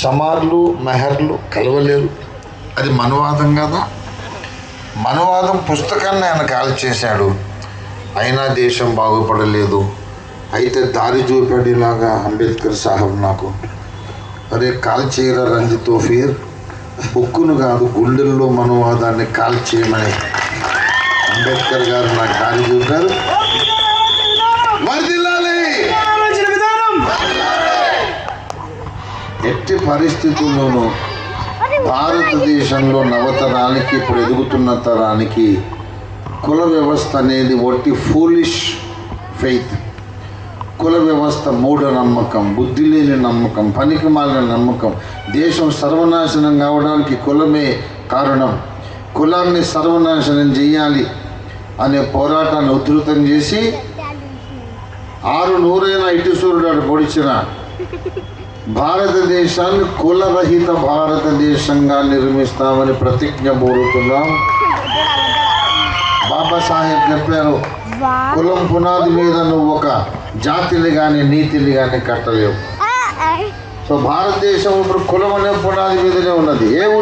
సమార్లు మెహర్లు కలవలేరు. అది మనవాదం కదా. మనవాదం పుస్తకాన్ని ఆయన కాల్ చేశాడు. అయినా దేశం బాగుపడలేదు. అయితే దారి చూపాడిలాగా అంబేద్కర్ సాహెబ్ నాకు. అరే కాల్ చేయరా రంజితో ఫీర్ బుక్కును కాదు గుండెల్లో మనువాదాన్ని కాల్ చేయమని. అంబేద్కర్ గారు నాకు దారి చూపారు. ఎట్టి పరిస్థితుల్లోనూ భారతదేశంలో నవతరానికి ఇప్పుడు ఎదుగుతున్న తరానికి కుల వ్యవస్థ అనేది ఒట్టి ఫూలిష్ ఫెయిత్ కుల వ్యవస్థ మూఢ నమ్మకం బుద్ధి లేని నమ్మకం పనికి మాలిన నమ్మకం. దేశం సర్వనాశనం కావడానికి కులమే కారణం. కులాన్ని సర్వనాశనం చేయాలి అనే పోరాటాన్ని ఉధృతం చేసి ఆరు నూరైన ఇటు సూర్యుడు పొడిచిన భారతదేశాన్ని కులరహిత భారతదేశంగా నిర్మిస్తామని ప్రతిజ్ఞ బోరుతున్నాం బాబాసాహెబ్ చెప్పారు కులం పునాది మీద నువ్వు ఒక జాతిని కానీ నీతిని కానీ కట్టలేవు. సో భారతదేశం ఇప్పుడు కులం అనే పునాది మీదనే ఉన్నది. ఏ